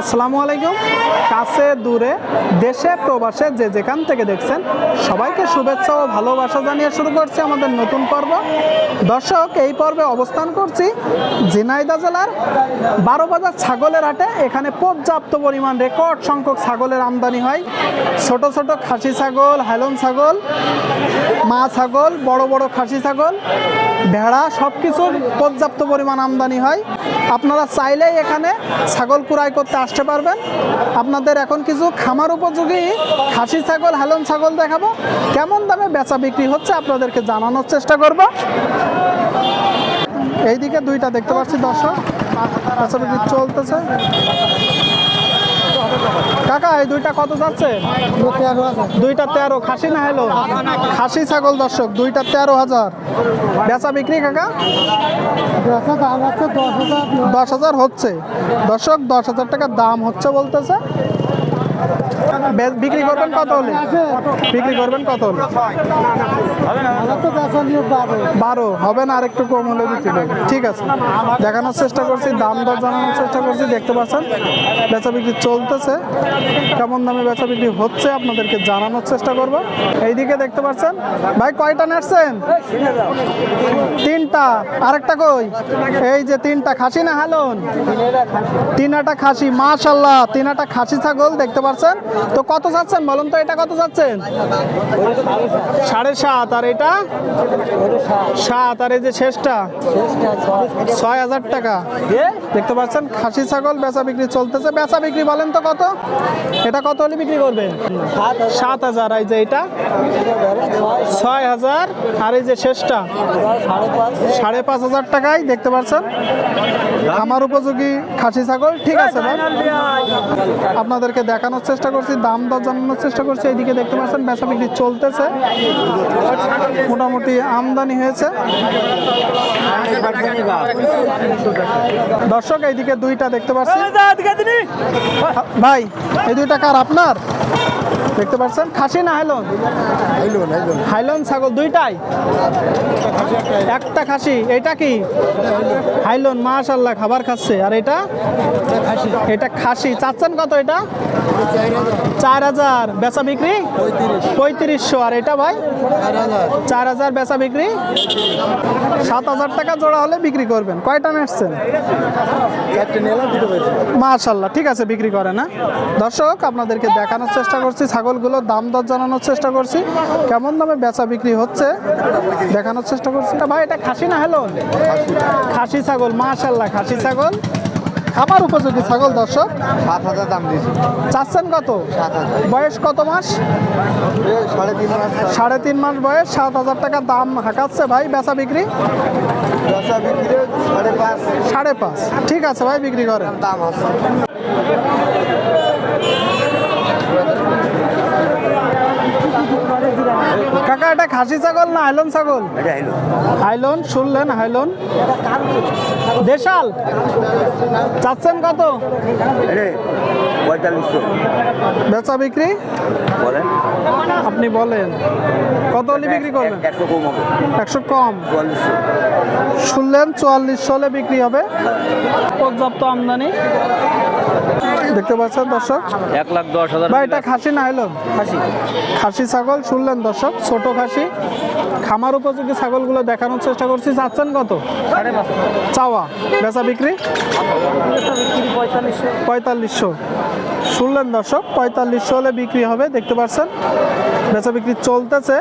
আসসালামু আলাইকুম। কাছে, দূরে, দেশে, প্রবাসে, যে যেখান থেকে দেখছেন, সবাইকে শুভেচ্ছা ও ভালোবাসা জানিয়ে শুরু করছি আমাদের নতুন পর্ব। দর্শক, এই পর্বে অবস্থান করছি ঝিনাইদা জেলার বারো বাজার ছাগলের হাটে। এখানে পর্যাপ্ত পরিমাণ রেকর্ড সংখ্যক ছাগলের আমদানি হয়। ছোট ছোট খাসি ছাগল, হাইলন ছাগল, মা ছাগল, বড় বড় খাসি ছাগল, ভেড়া সব কিছুর পর্যাপ্ত পরিমাণ আমদানি হয়। আপনারা চাইলেই এখানে ছাগল কুড়াই করতে আসতে পারবেন। আপনাদের এখন কিছু খামার উপযোগী খাসি ছাগল, হেলন ছাগল দেখাবো। কেমন দামে বেচা বিক্রি হচ্ছে আপনাদেরকে জানানোর চেষ্টা করব। এইদিকে দুইটা দেখতে পাচ্ছি দর্শক। বেচা বিক্রি চলতেছে। কাকা, এই দুইটা কত যাচ্ছে? দুইটা তেরো, খাসি না হলো খাসি ছাগল দর্শক, দুইটা তেরো হাজার। বেচা বিক্রি কাকা? দশ হাজার হচ্ছে। দর্শক, দশ হাজার টাকা দাম হচ্ছে বলতেছে। বিক্রি করবেন কত হলে? বিক্রি করবেন কত হলে? বারো। হবে না আর একটু কম হলে বিক্রি ঠিক আছে। দেখানোর চেষ্টা করছি, দাম দর জানানোর চেষ্টা করছি, দেখতে পাচ্ছেন? বেচা বিক্রি চলতেছে। কেমন দামে বেচা বিক্রি হচ্ছে আপনাদেরকে জানানোর চেষ্টা করব। এইদিকে দেখতে পাচ্ছেন? ভাই, কয়টা নেটছেন তিনটা। আরেকটা কই? এই যে তিনটা, খাসি না হালুন? তিনাটা খাসি। মাশাল্লাহ তিনাটা খাসি ছাগল, দেখতে পাচ্ছেন তো কত চাচ্ছেন বলুন তো, এটা কত চাচ্ছেন? সাড়ে সাত, আর এটা? সাত, আর এই যে শেষটা? ছয় হাজার টাকা। দেখতে পাচ্ছেন, খাসি ছাগল বেচা বিক্রি চলতেছে। বেচা বিক্রি বলেন তো কত? এটা কত হলে বিক্রি করবেন সাত হাজার, এই যে এটা? ছয় হাজার, আর এই যে শেষটা? সাড়ে পাঁচ হাজার টাকায়, দেখতে পাচ্ছেন? আমার উপযোগী খাসি ছাগল। ঠিক আছে আপনাদেরকে আপনাদেরকে দেখানোর চেষ্টা করছি দাম দর জানানোর চেষ্টা করছি। এইদিকে দেখতে পাচ্ছেন বেচা বিক্রি চলতেছে। মোটামুটি আমদানি হয়েছে। দর্শক এইদিকে দুইটা দেখতে পাচ্ছি। ভাই এই দুইটা কার আপনার? দেখতে পাচ্ছেন? খাসি না হাইলন? হাইলন ছাগল দুইটাই? একটা খাসি এটা কি? হাইলন মাশাল্লাহ খাবার খাচ্ছে। আর এটা? এটা খাসি। চাচ্ছেন কত এটা? চার হাজার। বেচা বিক্রি? পঁয়ত্রিশশো। আর এটা ভাই? চার হাজার বেচা বিক্রি? সাত হাজার টাকা জোড়া হলে বিক্রি করবেন। কয়টা নেসছেন মাশাল্লাহ ঠিক আছে বিক্রি করে না। দর্শক আপনাদেরকে দেখানোর চেষ্টা করছি ছাগলগুলোর দাম দর জানানোর চেষ্টা করছি। কেমন দামে বেচা বিক্রি হচ্ছে দেখানোর চেষ্টা করছি। ভাই এটা খাসি না হ্যালো খাসি। ছাগল মাশাল্লাহ খাসি ছাগল। খাবার উপযোগী ছাগল দর্শক। সাত হাজার দাম দিয়েছি। চাচ্ছেন কত? সাত হাজার। বয়স কত মাস? সাড়ে তিন মাস। সাড়ে তিন মাস বয়স সাত হাজার টাকা দাম হাঁকাচ্ছে ভাই বেচা বিক্রি? দশা বিক্রি সাড়ে পাঁচ। সাড়ে পাঁচ। ঠিক আছে ভাই বিক্রি করেন। দাম আছে। এটা খাসি ছাগল না হাইলন ছাগল? হাইলন। শুনলেন হাইলন। দেশাল চাচ্ছেন কত? বেচা বিক্রি? বলেন। আপনি বলেন। কত হলে বিক্রি করবেন একশো কম শুনলেন চুয়াল্লিশশো হলে বিক্রি হবে। পর্যাপ্ত আমদানি। দেখতে পাচ্ছেন দর্শক? এক লাখ দশ হাজার ভাই এটা খাসি না হাইলন? খাসি। খাসি ছাগল শুনলেন দর্শক? ছোট খাসি খামার উপযোগী ছাগলগুলো দেখানোর চেষ্টা করছি। চাচ্ছেন কত? চাওয়া। বেচা বিক্রি? পঁয়তাল্লিশশো। শুনলেন দর্শক পঁয়তাল্লিশশো হলে বিক্রি হবে দেখতে পাচ্ছেন। বেচা বিক্রি চলতেছে।